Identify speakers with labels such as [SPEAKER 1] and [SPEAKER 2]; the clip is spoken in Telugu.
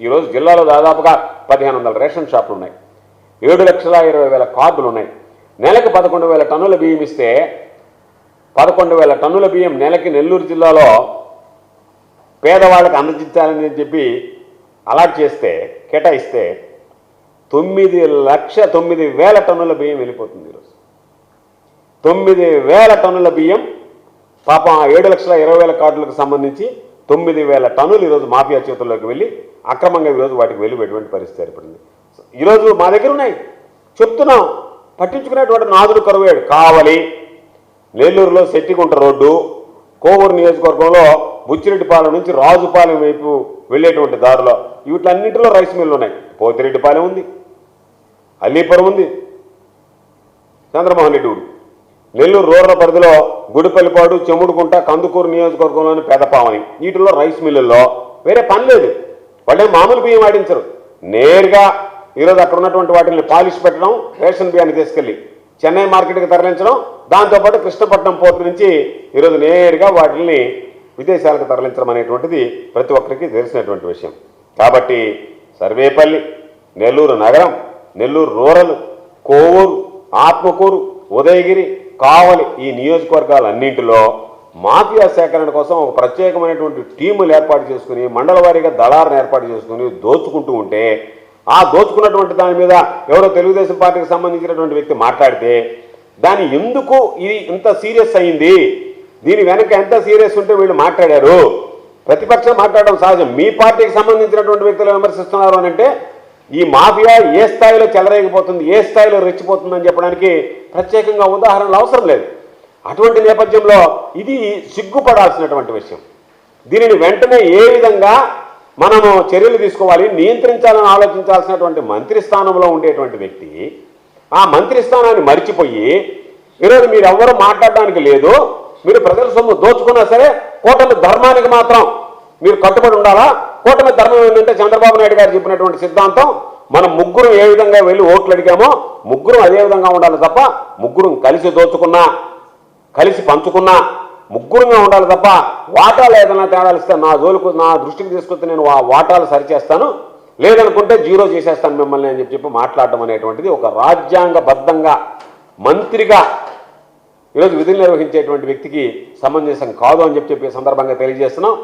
[SPEAKER 1] ఈరోజు జిల్లాలో దాదాపుగా పదిహేను వందల రేషన్ షాపులు ఉన్నాయి. ఏడు లక్షల ఇరవై వేల కార్డులు ఉన్నాయి. నెలకు పదకొండు వేల టన్నుల బియ్యం ఇస్తే పదకొండు వేల టన్నుల బియ్యం నెలకి నెల్లూరు జిల్లాలో పేదవాళ్ళకి అందజేయాలని చెప్పి అలాట్ చేస్తే కేటాయిస్తే తొమ్మిది లక్ష తొమ్మిది వేల టన్నుల బియ్యం వెళ్ళిపోతుంది ఈరోజు. తొమ్మిది వేల టన్నుల బియ్యం పాపం ఆ ఏడు లక్షల ఇరవై వేల కార్డులకు సంబంధించి తొమ్మిది వేల టన్నులు ఈరోజు మాఫియా చేతుల్లోకి వెళ్ళి అక్రమంగా ఈరోజు వాటికి వెళ్ళిపోయేటువంటి పరిస్థితి ఏర్పడింది. ఈరోజు మా దగ్గర ఉన్నాయి. చెప్తున్నాం. పట్టించుకునేటువంటి నాదుడు కరువేడు కావలి నెల్లూరులో శెట్టిగుంట రోడ్డు కోవూరు నియోజకవర్గంలో బుచ్చిరెడ్డిపాలెం నుంచి రాజుపాలెం వైపు వెళ్ళేటువంటి దారిలో వీటిలన్నింటిలో రైస్ మిల్లు ఉన్నాయి. పోతిరెడ్డిపాలెం ఉంది. అల్లీపురం ఉంది. చంద్రమోహన్ రెడ్డి ఊరు. నెల్లూరు రూరల్ పరిధిలో గుడిపల్లిపాడు చెముడుకుంట కందుకూరు నియోజకవర్గంలోని పెదపావని వీటిల్లో రైస్ మిల్లుల్లో వేరే పని లేదు. వాళ్ళే మామూలు బియ్యం ఆడించరు. నేరుగా ఈరోజు అక్కడ ఉన్నటువంటి వాటిని పాలిష్ పెట్టడం రేషన్ బియ్యాన్ని తీసుకెళ్ళి చెన్నై మార్కెట్కి తరలించడం దాంతోపాటు కృష్ణపట్నం పోర్టు నుంచి ఈరోజు నేరుగా వాటిని విదేశాలకు తరలించడం అనేటువంటిది ప్రతి ఒక్కరికి తెలిసినటువంటి విషయం. కాబట్టి సర్వేపల్లి నెల్లూరు నగరం నెల్లూరు రూరల్ కోవూరు ఆత్మకూరు ఉదయగిరి కావలి ఈ నియోజకవర్గాలన్నింటిలో మాఫియా సేకరణ కోసం ఒక ప్రత్యేకమైనటువంటి టీములు ఏర్పాటు చేసుకుని మండల వారీగా దళాలను ఏర్పాటు చేసుకుని దోచుకుంటూ ఉంటే ఆ దోచుకున్నటువంటి దాని మీద ఎవరో తెలుగుదేశం పార్టీకి సంబంధించినటువంటి వ్యక్తి మాట్లాడితే దాని ఎందుకు ఇది ఇంత సీరియస్ అయింది? దీని వెనక ఎంత సీరియస్ ఉంటే వీళ్ళు మాట్లాడారు? ప్రతిపక్షం మాట్లాడడం సహజం. మీ పార్టీకి సంబంధించినటువంటి వ్యక్తులు విమర్శిస్తున్నారు అని అంటే ఈ మాఫియా ఏ స్థాయిలో చెలరేగిపోతుంది ఏ స్థాయిలో రెచ్చిపోతుందని చెప్పడానికి ప్రత్యేకంగా ఉదాహరణలు అవసరం లేదు. అటువంటి నేపథ్యంలో ఇది సిగ్గుపడాల్సినటువంటి విషయం. దీనిని వెంటనే ఏ విధంగా మనము చర్యలు తీసుకోవాలి నియంత్రించాలని ఆలోచించాల్సినటువంటి మంత్రి స్థానంలో ఉండేటువంటి వ్యక్తి ఆ మంత్రి స్థానాన్ని మరిచిపోయి ఈరోజు మీరు ఎవ్వరూ మాట్లాడడానికి లేదు మీరు ప్రజల సొమ్ము దోచుకున్నా సరే కోటలు ధర్మానికి మాత్రం మీరు కట్టుబడి ఉండాలా? కూటమి ధర్మం ఏంటంటే చంద్రబాబు నాయుడు గారు చెప్పినటువంటి సిద్ధాంతం మనం ముగ్గురు ఏ విధంగా వెళ్ళి ఓట్లు అడిగామో ముగ్గురం అదే విధంగా ఉండాలి తప్ప ముగ్గురం కలిసి దోచుకున్నా కలిసి పంచుకున్నా ముగ్గురుగా ఉండాలి తప్ప వాటాలు ఏదైనా తేడాలిస్తే నా జోలుకు నా దృష్టికి తీసుకొస్తే నేను ఆ వాటాలు సరిచేస్తాను. లేదనుకుంటే జీరో చేసేస్తాను మిమ్మల్ని అని చెప్పి చెప్పి మాట్లాడడం అనేటువంటిది ఒక రాజ్యాంగబద్ధంగా మంత్రిగా ఈరోజు విధులు నిర్వహించేటువంటి వ్యక్తికి సమంజసం కాదు అని చెప్పి సందర్భంగా తెలియజేస్తున్నాం.